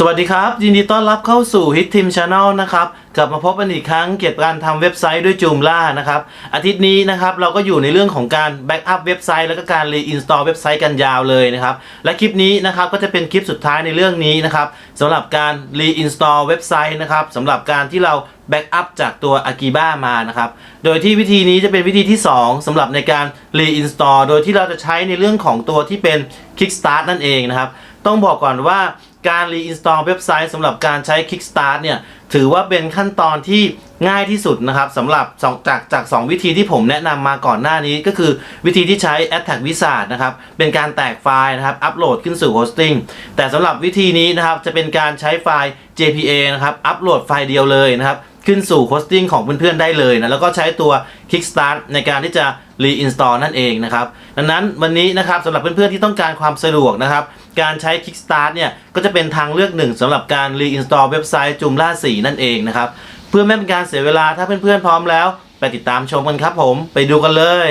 สวัสดีครับ ยินดีต้อนรับเข้าสู่ Hit Team Channel นะครับกลับมาพบกันอีกครั้งเกี่ยวกับการทำเว็บไซต์ด้วยจูมล่านะครับอาทิตย์นี้นะครับเราก็อยู่ในเรื่องของการแบ็กอัพเว็บไซต์แล้วก็การรีอินสตอลเว็บไซต์กันยาวเลยนะครับและคลิปนี้นะครับก็จะเป็นคลิปสุดท้ายในเรื่องนี้นะครับสำหรับการรีอินสตอลเว็บไซต์นะครับสำหรับการที่เราแบ็กอัพจากตัว Akiba มานะครับโดยที่วิธีนี้จะเป็นวิธีที่ 2สำหรับในการรีอินสตอลโดยที่เราจะใช้ในเรื่องของตัวที่เป็น Kickstart นั่นเองนะครับต้องบอกก่อนว่า การรีอินสตอลเว็บไซต์สำหรับการใช้ Kickstart เนี่ย ถือว่าเป็นขั้นตอนที่ง่ายที่สุดนะครับสำหรับจากจาก 2 วิธีที่ผมแนะนำมาก่อนหน้านี้ก็คือวิธีที่ใช้ Attack Wizard นะครับ เป็นการแตกไฟล์นะครับ อัปโหลดขึ้นสู่โฮสติ้งแต่สำหรับวิธีนี้นะครับ จะเป็นการใช้ไฟล์ JPA นะครับ อัปโหลดไฟล์เดียวเลยนะครับ ขึ้นสู่โฮสติ้งของเพื่อนๆได้เลยนะ แล้วก็ใช้ตัว Kickstart ในการที่จะ reinstall นั่นเองนะครับ ดังนั้นวันนี้นะครับสำหรับเพื่อนๆที่ต้องการความสะดวกนะครับการใช้ Kickstart เนี่ยก็จะเป็นทางเลือกหนึ่งสำหรับการ reinstall เว็บไซต์จุมล่าสีนั่นเองนะครับ เพื่อไม่เป็นการเสียเวลาถ้าเพื่อนๆพร้อมแล้ว ไปติดตามชมกันครับผมไปดูกันเลย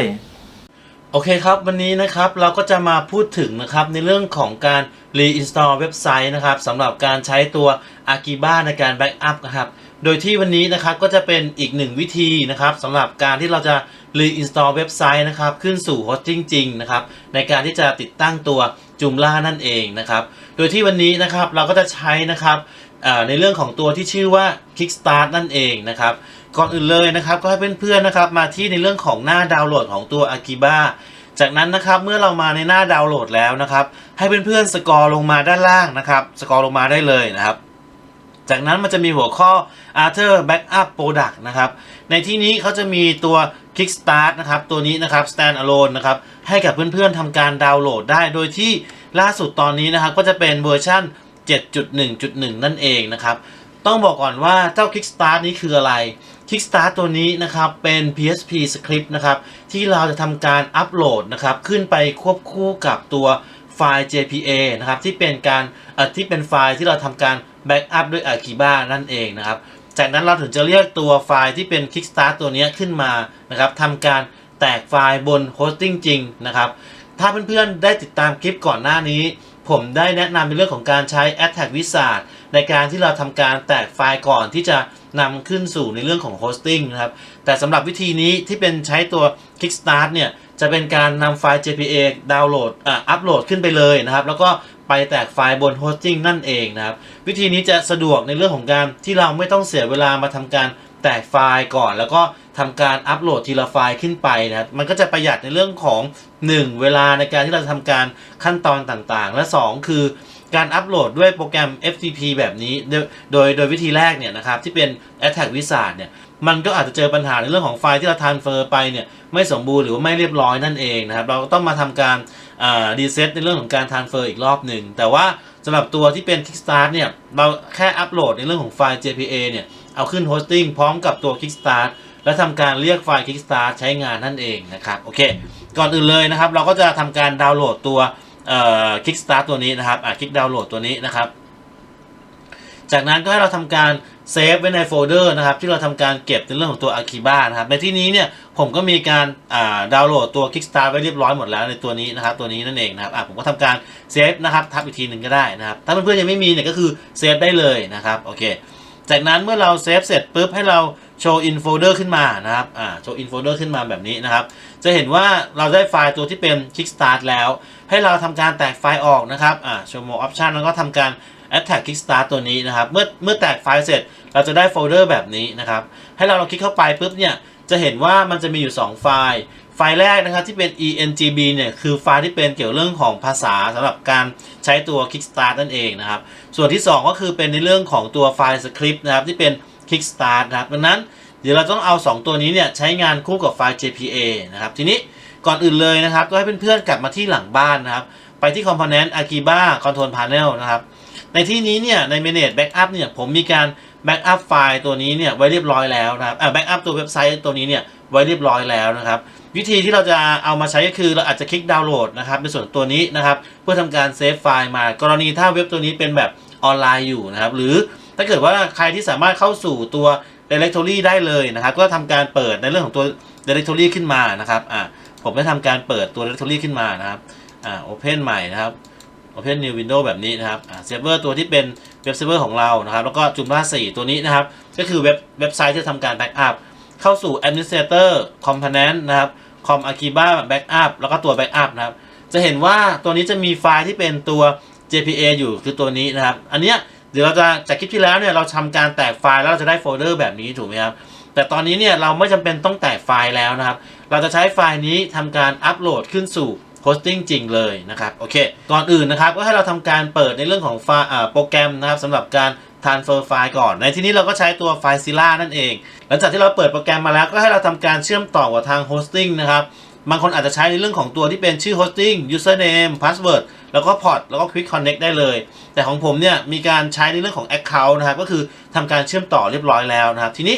โอเคครับวันนี้นะครับเราก็จะมาพูดถึงนะครับในเรื่องของการ reinstall เว็บไซต์นะครับสำหรับการใช้ตัว Akiba ในการ backup นะครับโดยที่วันนี้นะครับก็จะเป็นอีกหนึ่งวิธีนะครับสำหรับการที่เราจะ reinstall เว็บไซต์นะครับขึ้นสู่โฮสติ้งจริงนะครับในการที่จะติดตั้งตัว จุมล่านั่นเองนะครับ โดยที่วันนี้นะครับเราก็จะใช้นะครับในเรื่องของตัวที่ชื่อว่า Kickstart นั่นเองนะครับ ก่อนอื่นเลยนะครับก็ให้เพื่อนๆนะครับมาที่ในเรื่องของหน้าดาวน์โหลดของตัว Akiba จากนั้นนะครับเมื่อเรามาในหน้าดาวน์โหลดแล้วนะครับ ให้เพื่อนๆสกอร์ลงมาด้านล่างนะครับ สกอร์ลงมาได้เลยนะครับ จากนั้นมันจะมีหัวข้อ Arthur Backup Product นะครับ ในที่นี้เขาจะมีตัว Kickstart นะครับ ตัวนี้นะครับ Stand Alone นะครับ ให้กับเพื่อนๆทำการดาวน์โหลดได้ โดยที่ล่าสุดตอนนี้นะครับ ก็จะเป็นเวอร์ชัน7.1.1 นั่นเองนะครับ ต้องบอกก่อนว่าเจ้า Kickstart นี้คืออะไร Kickstart ตัวนี้นะครับเป็น PHP script นะครับ ที่เราจะทำการอัปโหลดนะครับ ขึ้นไปควบคู่กับตัว ไฟล์ JPA นะครับที่เป็นการที่เป็นไฟล์ที่เราทำการ Backup ด้วย Akiba นั่นเองนะครับ จากนั้นเราถึงจะเรียกตัวไฟล์ที่เป็น Kickstart ตัวนี้ขึ้นมานะครับทำการแตกไฟล์บนโฮสติ้งจริงนะครับถ้าเพื่อนๆได้ติดตามคลิปก่อนหน้านี้ ผมได้แนะนำในเรื่องของการใช้ Attack Wizard ในการที่เราทำการแตกไฟล์ก่อนที่จะนำขึ้นสู่ในเรื่องของโฮสติ้งนะครับแต่สำหรับวิธีนี้ที่เป็นใช้ตัว Kickstart เนี่ย จะเป็นการนำไฟล์ JPA ดาวน์โหลดอ่าอัปโหลดขึ้นไปเลยนะครับ แล้วก็ไปแตกไฟล์บนโฮสติ้งนั่นเองนะครับ วิธีนี้จะสะดวกในเรื่องของการที่เราไม่ต้องเสียเวลามาทำการแตกไฟล์ก่อน แล้วก็ทำการอัปโหลดทีละไฟล์ขึ้นไปนะครับมันก็จะประหยัดในเรื่องของ 1 เวลาในการที่เราจะทำการขั้นตอนต่างๆ และ 2 คือการอัปโหลดด้วยโปรแกรม FTP แบบนี้ โดยโดยโดยวิธีแรกเนี่ยนะครับที่เป็น Attack Wizard เนี่ย มันก็อาจจะเจอปัญหาในเรื่องของไฟล์ที่เรา transfer ไปเนี่ยไม่สมบูรณ์หรือว่าไม่เรียบร้อยนั่นเองนะครับ เราก็ต้องมาทำการดีเซตในเรื่องของการ transfer อีกรอบหนึ่ง แต่ว่าสำหรับตัวที่เป็น Kickstart เนี่ยเราแค่อัปโหลดในเรื่องของไฟล์ JPA เนี่ยเอาขึ้นโฮสติ้งพร้อมกับตัว Kickstart และทำการเรียกไฟล์ Kickstart ใช้งานนั่นเองนะครับโอเค ก่อนอื่นเลยนะครับ เราก็จะทำการดาวน์โหลดตัวเอ่อ Kickstart ตัวนี้นะครับคลิกดาวน์โหลดตัวนี้นะครับ จากนั้นก็ให้เราทำการ เซฟไว้ในโฟลเดอร์นะครับที่เราทำการเก็บในเรื่องของตัว Akiba นะครับในที่นี้เนี่ยผมก็มีการาดาวน์โหลดตัว Kickstart ไว้เรียบร้อยหมดแล้วในตัวนี้นะครับตัวนี้นั่นเองนะครับผมก็ทำการเซฟนะครับทับอีกทีหนึ่งก็ได้นะครับถ้าเพื่อนๆยังไม่มีเนี่ยก็คือเซฟได้เลยนะครับโอเคจากนั้นเมื่อเราเซฟเสร็จปุ๊บให้เราโชว์ in folder ขึ้นมานะครับอ่าโชว์ in folder ขึ้นมาแบบนี้นะครับ จะเห็นว่าเราได้ไฟล์ตัวที่เป็น kickstart แล้ว ให้เราทำการแตกไฟล์ออกนะครับอ่า show more option แล้วก็ทำการ attack kickstart ตัวนี้นะครับ เมื่อเมื่อแตกไฟล์เสร็จ เราจะได้โฟลเดอร์แบบนี้นะครับ ให้เราลองคลิกเข้าไปปุ๊บเนี่ย จะเห็นว่ามันจะมีอยู่ 2 ไฟล์ ไฟล์แรกนะครับที่เป็น engb เนี่ย คือไฟล์ที่เป็นเกี่ยวเรื่องของภาษาสำหรับการใช้ตัว kickstart นั่นเองนะครับ ส่วนที่ 2 ก็คือเป็นในเรื่องของตัวไฟล์สคริปต์นะครับที่เป็น kickstart นะครับดังนั้นเดี๋ยวเราต้องเอา 2 ตัวนี้เนี่ยใช้งานคู่กับไฟล์ JPA นะครับ ทีนี้ก่อนอื่นเลยนะครับก็ให้เพื่อนๆกลับมาที่หลังบ้านนะครับ ไปที่ component Akiba control panel นะครับ ในที่นี้เนี่ยใน manage backup เนี่ยผมมีการ backup ไฟล์ตัวนี้เนี่ยไว้เรียบร้อยแล้วนะครับอ่า backup ตัวเว็บไซต์ตัวนี้เนี่ยไว้เรียบร้อยแล้วนะครับวิธีที่เราจะเอามาใช้ก็คือเราอาจจะคลิกดาวน์โหลดนะครับในส่วนตัวนี้นะครับเพื่อทำการเซฟไฟล์มากรณีถ้าเว็บตัวนี้เป็นแบบออนไลน์อยู่นะครับหรือถ้าเกิดว่าใครที่สามารถเข้าสู่ตัว directory ได้เลยนะครับ ก็ทำการเปิดในเรื่องของตัว directory ขึ้นมานะครับอ่าผมได้ทำการเปิดตัว directory ขึ้นมานะครับอ่า open ใหม่นะครับ Open New Window แบบนี้นะครับเซิร์ฟเวอร์ตัวที่เป็นเว็บเซิร์ฟเวอร์ของเรานะครับ แล้วก็ Joomla 4ตัวนี้นะครับ ก็คือเว็บเว็บไซต์ที่ทำการ Backup เข้าสู่ Administrator Component นะครับ Com Akiba Backup แล้วก็ตัว Backup นะครับ จะเห็นว่าตัวนี้จะมีไฟล์ที่เป็นตัว JPA อยู่คือตัวนี้นะครับ อันเนี้ยเดี๋ยวเราจะจากคลิปที่แล้วเนี่ยเราทำการแตกไฟล์แล้วเราจะได้โฟลเดอร์แบบนี้ถูกไหมครับ แต่ตอนนี้เนี่ยเราไม่จำเป็นต้องแตกไฟล์แล้วนะครับ เราจะใช้ไฟล์นี้ทำการอัปโหลดขึ้นสู่ สติ้งจริงเลยนะครับโอเคก่อนอื่นนะครับก็ให้เราทำการเปิดในเรื่องของฟาโปรแกรมนะครับสำหรับการ transfer ไฟล์ก่อน ในที่นี้เราก็ใช้ตัวไฟล์ Zilla นั่นเอง หลังจากที่เราเปิดโปรแกรมมาแล้วก็ให้เราทำการเชื่อมต่อกับทางโฮสติ้งนะครับบางคนอาจจะใช้ในเรื่องของตัวที่เป็นชื่อ hosting username password แล้วก็ port แล้วก็ quick connect ได้เลย แต่ของผมเนี่ยมีการใช้ในเรื่องของ account นะครับ ก็คือทำการเชื่อมต่อเรียบร้อยแล้วนะครับ ทีนี้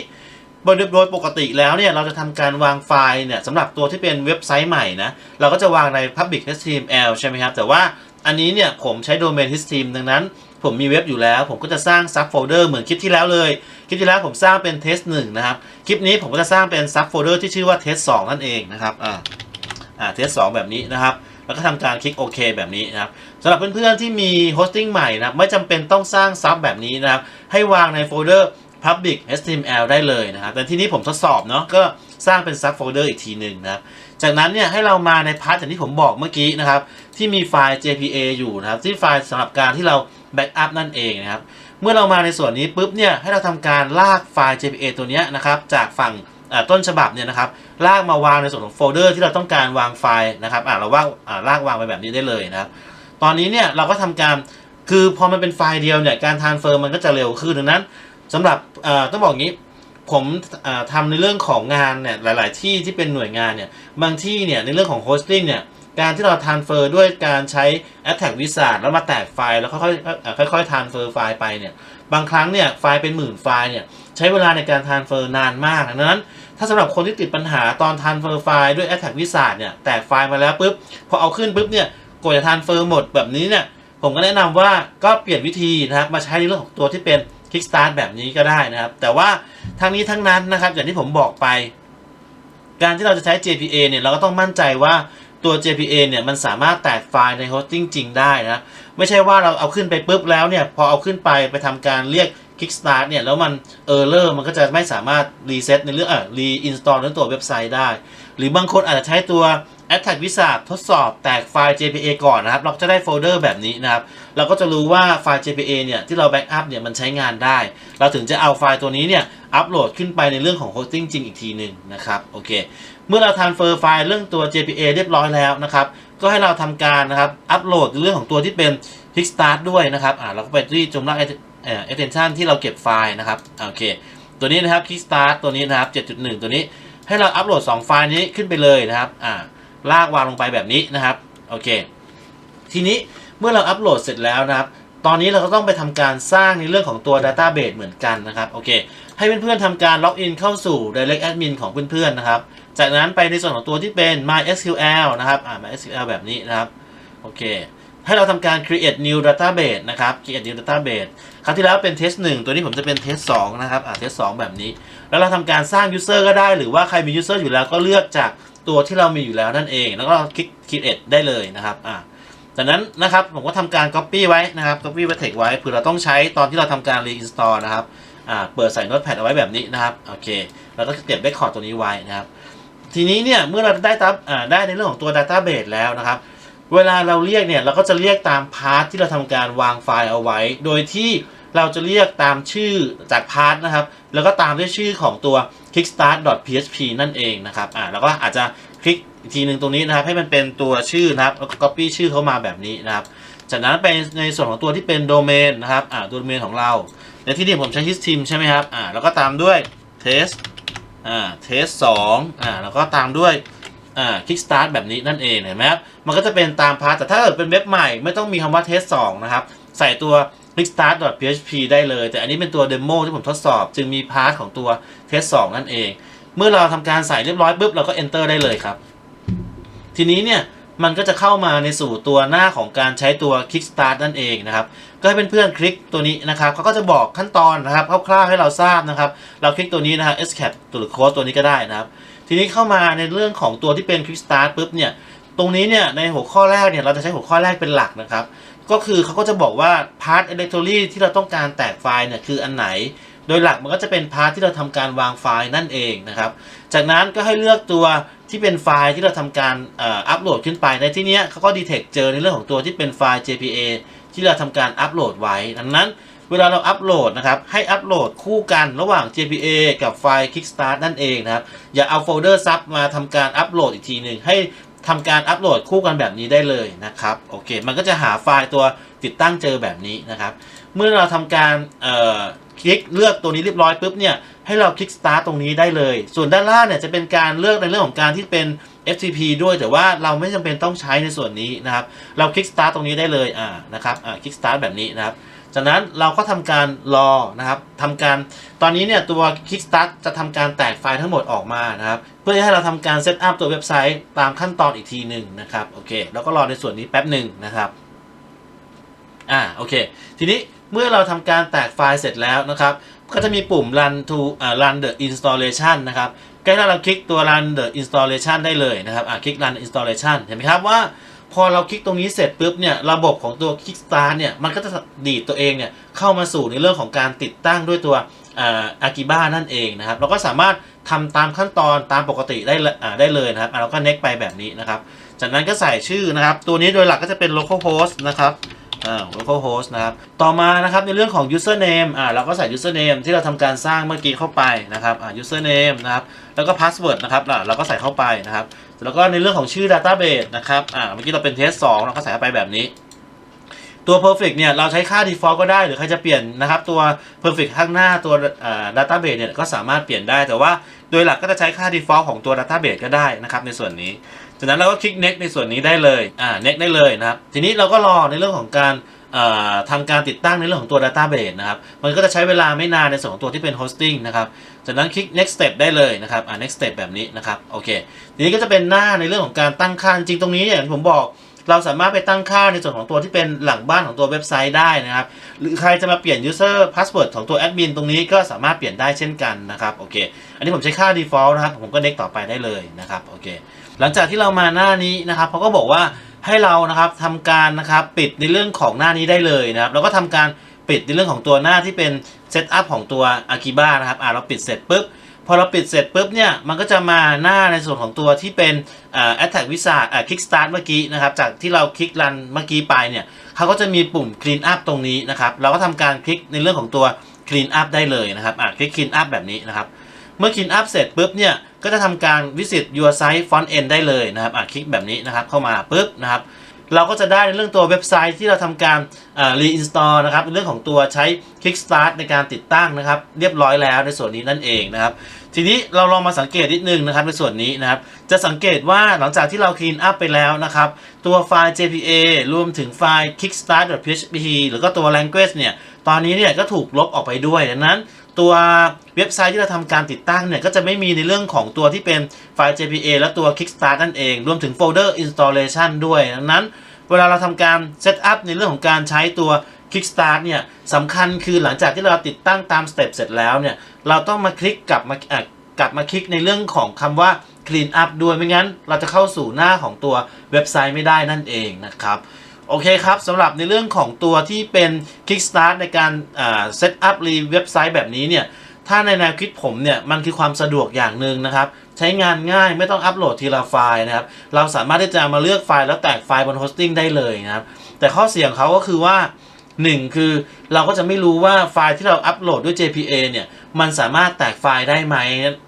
โดยโดยปกติแล้วเนี่ยเราจะทำการวางไฟล์เนี่ยสำหรับตัวที่เป็นเว็บไซต์ใหม่นะเราก็จะวางใน public HTML ใช่ไหมครับ แต่ว่าอันนี้เนี่ยผมใช้ domain HTML ดังนั้น ผมมีเว็บอยู่แล้ว ผมก็จะสร้าง sub folder เหมือนคลิปที่แล้วเลย คลิปที่แล้วผมสร้างเป็น test 1นะครับ คลิปนี้ผมก็จะสร้างเป็น sub folder ที่ชื่อว่า test 2นั่นเองนะครับอ่าอ่าเทสสแบบนี้นะครับแล้วก็ทำการคลิกโอเคแบบนี้นะครับสำหรับเพื่อนๆที่มีโฮสติ้งใหม่นะไม่จำเป็นต้องสร้างซับแบบนี้นะครับให้วางในโฟลเดอร์ public html ได้เลยนะครับ แต่ที่นี้ผมทดสอบเนาะ ก็สร้างเป็นซับโฟลเดอร์อีกทีหนึ่งนะครับ จากนั้นเนี่ยให้เรามาในพาร์ทอย่างที่ผมบอกเมื่อกี้นะครับ ที่มีไฟล์ jpa อยู่นะครับ ที่ไฟล์สำหรับการที่เราแบ็กอัพนั่นเองนะครับ เมื่อเรามาในส่วนนี้ปุ๊บเนี่ยให้เราทำการลากไฟล์ jpa ตัวเนี้ยนะครับจากฝั่งต้นฉบับเนี่ยนะครับลากมาวางในส่วนของโฟลเดอร์ที่เราต้องการวางไฟล์นะครับอาเราว่างลากวางไปแบบนี้ได้เลยนะครับ ตอนนี้เนี่ยเราก็ทำการคือพอมันเป็นไฟล์เดียวเนี่ยการทานเฟอร์มันก็จะเร็วขึ้นดังนั้น สำหรับต้องบอกงี้ผมเอ่อทำในเรื่องของงานเนี่ยหลาย ๆ ที่ที่เป็นหน่วยงานเนี่ยบางที่เนี่ยในเรื่องของโฮสติ้งเนี่ยการที่เราทานเฟอร์ด้วยการใช้ Attack Wizard แล้วมาแตกไฟล์แล้วค่อยๆเอ่อค่อยๆทานเฟอร์ไฟล์ไปเนี่ยบางครั้งเนี่ยไฟล์เป็นหมื่นไฟล์เนี่ยใช้เวลาในการทานเฟอร์นานมากดังนั้น ถ้าสำหรับคนที่ติดปัญหาตอนทานเฟอร์ไฟล์ด้วย Attack Wizard เนี่ยแตกไฟล์มาแล้วปุ๊บพอเอาขึ้นปุ๊บเนี่ยกว่าจะทานเฟอร์หมดแบบนี้เนี่ยผมก็แนะนำว่าก็เปลี่ยนวิธีนะครับมาใช้ในเรื่องของตัวที่เป็น Kickstart แบบนี้ก็ได้นะครับ แต่ว่าทั้งนี้ทั้งนั้นนะครับ อย่างที่ผมบอกไป การที่เราจะใช้ JPA เนี่ยเราก็ต้องมั่นใจว่าตัว JPA เนี่ยมันสามารถแตกไฟล์ในโฮสติ้งจริงได้นะ ไม่ใช่ว่าเราเอาขึ้นไปปุ๊บแล้วเนี่ย พอเอาขึ้นไปไปทำการเรียก Kickstart เนี่ย แล้วมันเออร์เลอร์มันก็จะไม่สามารถรีเซ็ตในเรื่องอะรีอินสตอลในตัวเว็บไซต์ได้ หรือบางคนอาจจะใช้ตัว Attack Wizard ทดสอบแตกไฟล์ JPA ก่อนนะครับ เราจะได้โฟลเดอร์แบบนี้นะครับ เราก็จะรู้ว่าไฟล์ JPA เนี่ยที่เราแบ็กอัพเนี่ยมันใช้งานได้ เราถึงจะเอาไฟล์ตัวนี้เนี่ยอัปโหลดขึ้นไปในเรื่องของโฮสติ้งจริงอีกทีหนึ่งนะครับโอเคเมื่อเราทานเฟอร์ไฟล์เรื่องตัว JPA เรียบร้อยแล้วนะครับก็ให้เราทำการนะครับอัปโหลดในเรื่องของตัวที่เป็น Kickstart ด้วยนะครับอ่าเราก็ไปที่จมลักเอ่อ extension ที่เราเก็บไฟล์นะครับโอเคตัวนี้นะครับ Kickstart ตัวนี้นะครับ7.1 ตัวนี้ให้เราอัปโหลด 2 ไฟล์นี้ขึ้นไปเลยนะครับอ่า ลากวางลงไปแบบนี้นะครับโอเค ทีนี้เมื่อเราอัปโหลดเสร็จแล้วนะครับ ตอนนี้เราก็ต้องไปทำการสร้างในเรื่องของตัว Database เหมือนกันนะครับโอเคให้เพื่อนๆทำการล็อกอินเข้าสู่ Direct Admin ของเพื่อนๆนะครับ จากนั้นไปในส่วนของตัวที่เป็น MySQL นะครับอ่า MySQL แบบนี้นะครับโอเคให้เราทำการ create new database นะครับ create new database ครั้งที่แล้วเป็น test 1 ตัวนี้ผมจะเป็น test 2 นะครับ อ่า test 2 แบบนี้ แล้วเราทำการสร้าง user ก็ได้ หรือว่าใครมี user อยู่แล้วก็เลือกจาก ตัวที่เรามีอยู่แล้วนั่นเอง แล้วก็คลิก create ได้เลยนะครับอ่าจากนั้นนะครับผมก็ทำการ copy ไว้นะครับ copy ไว้ text ไว้เผื่อเราต้องใช้ตอนที่เราทำการ reinstall นะครับอ่าเปิดใส่ notepad เอาไว้แบบนี้นะครับโอเคแล้วก็เก็บ record ตัวนี้ไว้นะครับ ทีนี้เนี่ยเมื่อเราได้ตับอ่าได้ในเรื่องของตัว Database แล้วนะครับ เวลาเราเรียกเนี่ยเราก็จะเรียกตามพาร์ทที่เราทำการวางไฟล์เอาไว้ โดยที่เราจะเรียกตามชื่อจากพาร์ทนะครับ แล้วก็ตามด้วยชื่อของตัว kickstart.php นั่นเองนะครับอ่าแล้วก็อาจจะคลิกอีกทีหนึ่งตรงนี้นะครับ ให้มันเป็นตัวชื่อนะครับแล้วก็ copy ชื่อเข้ามาแบบนี้นะครับ จากนั้นไปในส่วนของตัวที่เป็นโดเมนนะครับอ่าโดเมนของเราในที่นี้ผมใช้ his-team ใช่ไหมครับอ่าแล้วก็ตามด้วย test อ่า test 2อ่าแล้วก็ตามด้วยอ่า Kickstart แบบนี้นั่นเองเห็นไหมครับมันก็จะเป็นตามพาร์ทแต่ถ้าเกิดเป็นเว็บใหม่ไม่ต้องมีคำว่า test 2นะครับใส่ตัว kickstart.php ได้เลย แต่อันนี้เป็นตัวเดโมที่ผมทดสอบ จึงมีพาร์ทของตัว test 2นั่นเอง เมื่อเราทำการใส่เรียบร้อยปุ๊บเราก็ enter ได้เลยครับ ทีนี้เนี่ยมันก็จะเข้ามาในสู่ตัวหน้าของการใช้ตัว Kickstart นั่นเองนะครับ ก็ให้เพื่อนๆคลิกตัวนี้นะครับเขาก็จะบอกขั้นตอนนะครับคร่าวๆให้เราทราบนะครับ เราคลิกตัวนี้นะครับ escape ตัวโค้ดตัวนี้ก็ได้นะครับ ทีนี้เข้ามาในเรื่องของตัวที่เป็น Quick Start ปุ๊บเนี่ย ตรงนี้เนี่ยในหัวข้อแรกเนี่ยเราจะใช้หัวข้อแรกเป็นหลักนะครับ ก็คือเขาก็จะบอกว่าพาร์ทอิเล็กทรอนีที่เราต้องการแตกไฟล์เนี่ยคืออันไหน โดยหลักมันก็จะเป็นพาร์ทที่เราทำการวางไฟล์นั่นเองนะครับ จากนั้นก็ให้เลือกตัวที่เป็นไฟล์ที่เราทำการอัปโหลดขึ้นไป ในที่นี้เขาก็ดีเทคเจอในเรื่องของตัวที่เป็นไฟล์ JPA ที่เราทำการอัปโหลดไว้ ดังนั้นเวลาเราอัปโหลดนะครับ ให้อัปโหลดคู่กันระหว่าง JPA กับไฟล์ Kickstart นั่นเองนะครับ อย่าเอาโฟลเดอร์ซับมาทำการอัปโหลดอีกทีหนึ่งให้ ทำการอัปโหลดคู่กันแบบนี้ได้เลยนะครับโอเค มันก็จะหาไฟล์ตัวติดตั้งเจอแบบนี้นะครับ เมื่อเราทำการคลิกเลือกตัวนี้เรียบร้อยปุ๊บเนี่ยให้เราคลิก start ตรงนี้ได้เลย ส่วนด้านล่างเนี่ยจะเป็นการเลือกในเรื่องของการที่เป็น FTP ด้วยแต่ว่าเราไม่จำเป็นต้องใช้ในส่วนนี้นะครับ เราคลิก start ตรงนี้ได้เลยอ่านะครับอ่าคลิก start แบบนี้นะครับ จากนั้นเราก็ทำการรอนะครับทำการตอนนี้เนี่ยตัว Kickstart จะทำการแตกไฟล์ทั้งหมดออกมานะครับเพื่อให้เราทำการเซตอัพตัวเว็บไซต์ตามขั้นตอนอีกทีหนึ่งนะครับโอเคแล้วก็รอในส่วนนี้แป๊บหนึ่งนะครับอ่าโอเค ทีนี้เมื่อเราทำการแตกไฟล์เสร็จแล้วนะครับ ก็จะมีปุ่ม run to อ่า run the installation นะครับใกล้เราคลิกตัว run the installation ได้เลยนะครับอ่าคลิก run installation เห็นไหมครับว่า พอเราคลิกตรงนี้เสร็จปุ๊บเนี่ยระบบของตัว Kickstart เนี่ยมันก็จะดีดตัวเองเนี่ยเข้ามาสู่ในเรื่องของการติดตั้งด้วยตัวอากิบ้านั่นเองนะครับเราก็สามารถทำตามขั้นตอนตามปกติได้เลยอ่าได้เลยนะครับเราก็ next ไปแบบนี้นะครับ จากนั้นก็ใส่ชื่อนะครับ ตัวนี้โดยหลักก็จะเป็น localhost นะครับ localhost นะครับ ต่อมานะครับในเรื่องของ username อ่าเราก็ใส่ username ที่เราทำการสร้างเมื่อกี้เข้าไปนะครับอ่า username นะครับแล้วก็ password นะครับเราก็ใส่เข้าไปนะครับ แล้วก็ในเรื่องของชื่อ database นะครับ อ่า เมื่อกี้เราเป็น test 2เราก็ใส่ไปแบบนี้ ตัว perfect เนี่ย เราใช้ค่า default ก็ได้ หรือใครจะเปลี่ยนนะครับ ตัว perfect ข้างหน้าตัวอ่า database เนี่ย ก็สามารถเปลี่ยนได้ แต่ว่าโดยหลักก็จะใช้ค่า default ของตัว database ก็ได้นะครับ ในส่วนนี้ จากนั้นเราก็คลิก next ในส่วนนี้ได้เลย อ่า next ได้เลยนะครับ ทีนี้เราก็รอในเรื่องของการ ทำการติดตั้งในเรื่องของตัว database นะครับ มันก็จะใช้เวลาไม่นานในส่วนของตัวที่เป็น hosting นะครับ จากนั้นคลิก next step ได้เลยนะครับ อ่า next step แบบนี้นะครับ โอเค ทีนี้ก็จะเป็นหน้าในเรื่องของการตั้งค่า จริงตรงนี้อย่างที่ผมบอก เราสามารถไปตั้งค่าในส่วนของตัวที่เป็นหลังบ้านของตัวเว็บไซต์ได้นะครับ หรือใครจะมาเปลี่ยน user password ของตัวแอดมินตรงนี้ก็สามารถเปลี่ยนได้เช่นกันนะครับ โอเค อันนี้ผมใช้ค่า default นะครับ ผมก็ next ต่อไปได้เลยนะครับ โอเค หลังจากที่เรามาหน้านี้นะครับเขาก็บอกว่า ให้เรานะครับทำการนะครับปิดในเรื่องของหน้านี้ได้เลยนะครับแล้วก็ทำการปิดในเรื่องของตัวหน้าที่เป็นเซตอัพของตัว Akiba นะครับอ่าเราปิดเสร็จปุ๊บพอเราปิดเสร็จปุ๊บเนี่ยมันก็จะมาหน้าในส่วนของตัวที่เป็นแอ่า attack wizard อ่า kickstart เมื่อกี้นะครับจากที่เราคลิกรันเมื่อกี้ไปเนี่ยเขาก็จะมีปุ่ม clean up ตรงนี้นะครับเราก็ทำการคลิกในเรื่องของตัว clean up ได้เลยนะครับอ่าคลิก clean up แบบนี้นะครับเมื่อ clean up เสร็จปุ๊บเนี่ย ก็จะทำการ visit your site front end ได้เลยนะครับอะคลิกแบบนี้นะครับเข้ามาปุ๊บนะครับเราก็จะได้ในเรื่องตัวเว็บไซต์ที่เราทำการอ่า reinstall นะครับเรื่องของตัวใช้ Kickstart ในการติดตั้งนะครับ เรียบร้อยแล้วในส่วนนี้นั่นเองนะครับ ทีนี้เราลองมาสังเกตนิดนึงนะครับในส่วนนี้นะครับ จะสังเกตว่าหลังจากที่เรา clean up ไปแล้วนะครับ ตัวไฟล์ JPA รวมถึงไฟล์ kickstart.php หรือก็ตัว language เนี่ย ตอนนี้เนี่ยก็ถูกลบออกไปด้วยดังนั้น ตัวเว็บไซต์ที่เราทำการติดตั้งเนี่ย ก็จะไม่มีในเรื่องของตัวที่เป็นไฟล์ JPA และตัว Kickstart นั่นเอง รวมถึงโฟลเดอร์ installation ด้วยดังนั้น เวลาเราทำการเซตอัพในเรื่องของการใช้ตัว Kickstart เนี่ยสำคัญคือหลังจากที่เราติดตั้งตามสเต็ปเสร็จแล้วเนี่ย เราต้องมาคลิกกลับมาอะกลับมาคลิกในเรื่องของคำว่า clean up ด้วยไม่งั้น เราจะเข้าสู่หน้าของตัวเว็บไซต์ไม่ได้นั่นเองนะครับ โอเคครับสำหรับในเรื่องของตัวที่เป็น Kickstart ในการเซตอัพรีเว็บไซต์แบบนี้เนี่ยถ้าในแนวคิดผมเนี่ยมันคือความสะดวกอย่างหนึ่งนะครับ ใช้งานง่ายไม่ต้องอัปโหลดทีละไฟล์นะครับ เราสามารถที่จะมาเลือกไฟล์แล้วแตกไฟล์บนโฮสติ้งได้เลยนะครับ แต่ข้อเสียของเขาก็คือว่า 1 คือเราก็จะไม่รู้ว่าไฟล์ที่เราอัปโหลดด้วย JPA เนี่ยมันสามารถแตกไฟล์ได้ไหม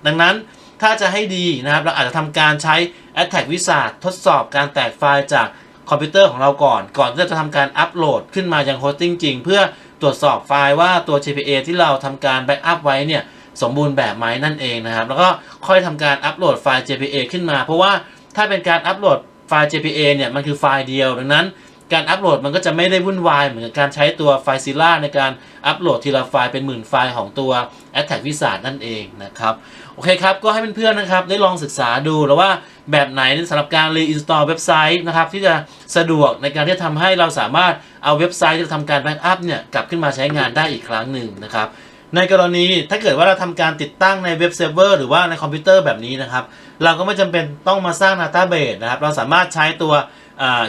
ดังนั้นถ้าจะให้ดีนะครับ เราอาจจะทำการใช้ Attack Wizard ทดสอบการแตกไฟล์จาก คอมพิวเตอร์ของเราก่อน ก่อนที่จะทำการอัปโหลดขึ้นมายังโฮสติ้งจริง เพื่อตรวจสอบไฟล์ว่าตัว JPA ที่เราทำการแบ็กอัพไว้เนี่ยสมบูรณ์แบบไหมนั่นเองนะครับ แล้วก็ค่อยทำการอัปโหลดไฟล์ JPA ขึ้นมา เพราะว่าถ้าเป็นการอัปโหลดไฟล์ JPA เนี่ยมันคือไฟล์เดียว ดังนั้น การอัปโหลดมันก็จะไม่ได้วุ่นวาย เหมือนกับการใช้ตัวไฟล์ Zilla ในการอัปโหลดทีละไฟล์เป็นหมื่นไฟล์ของตัว Attack Wizard นั่นเองนะครับโอเคครับ ก็ให้เพื่อนๆนะครับได้ลองศึกษาดูแล้วว่าแบบไหนสำหรับการ reinstall เว็บไซต์นะครับที่จะสะดวกในการที่จะทำให้เราสามารถเอาเว็บไซต์ที่เราทำการแบ็กอัพเนี่ยกลับขึ้นมาใช้งานได้อีกครั้งหนึ่งนะครับในกรณีถ้าเกิดว่าเราทำการติดตั้งในเว็บเซิร์ฟเวอร์หรือว่าในคอมพิวเตอร์แบบนี้นะครับ เราก็ไม่จำเป็นต้องมาสร้าง Database นะครับ เราสามารถใช้ตัว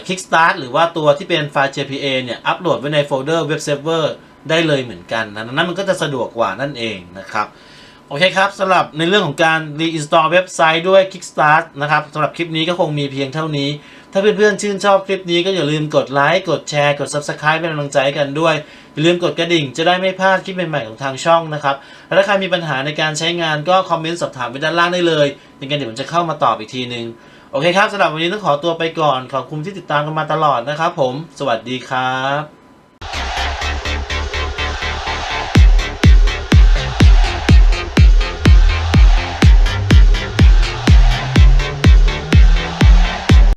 Kickstart หรือว่าตัวที่เป็นไฟล์ JPA เนี่ย อัปโหลดไว้ในโฟลเดอร์ Web Server ได้เลยเหมือนกันนะดังนั้นมันก็จะสะดวกกว่านั่นเองนะครับ โอเคครับสำหรับในเรื่องของการ reinstall เว็บไซต์ด้วย Kickstart นะครับสำหรับคลิปนี้ก็คงมีเพียงเท่านี้ ถ้าเพื่อนๆชื่นชอบคลิปนี้ก็อย่าลืมกดไลค์กดแชร์กด Subscribe เป็นกำลังใจกันด้วย อย่าลืมกดกระดิ่งจะได้ไม่พลาดคลิปใหม่ๆของทางช่องนะครับและถ้าใครมีปัญหาในการใช้งานก็คอมเมนต์สอบถามไว้ด้านล่างได้เลยยังไงเดี๋ยวผมจะเข้ามาตอบอีกทีนึง โอเคครับสำหรับวันนี้ต้องขอตัวไปก่อน ขอบคุณที่ติดตามกันมาตลอดนะครับผม สวัสดีครับ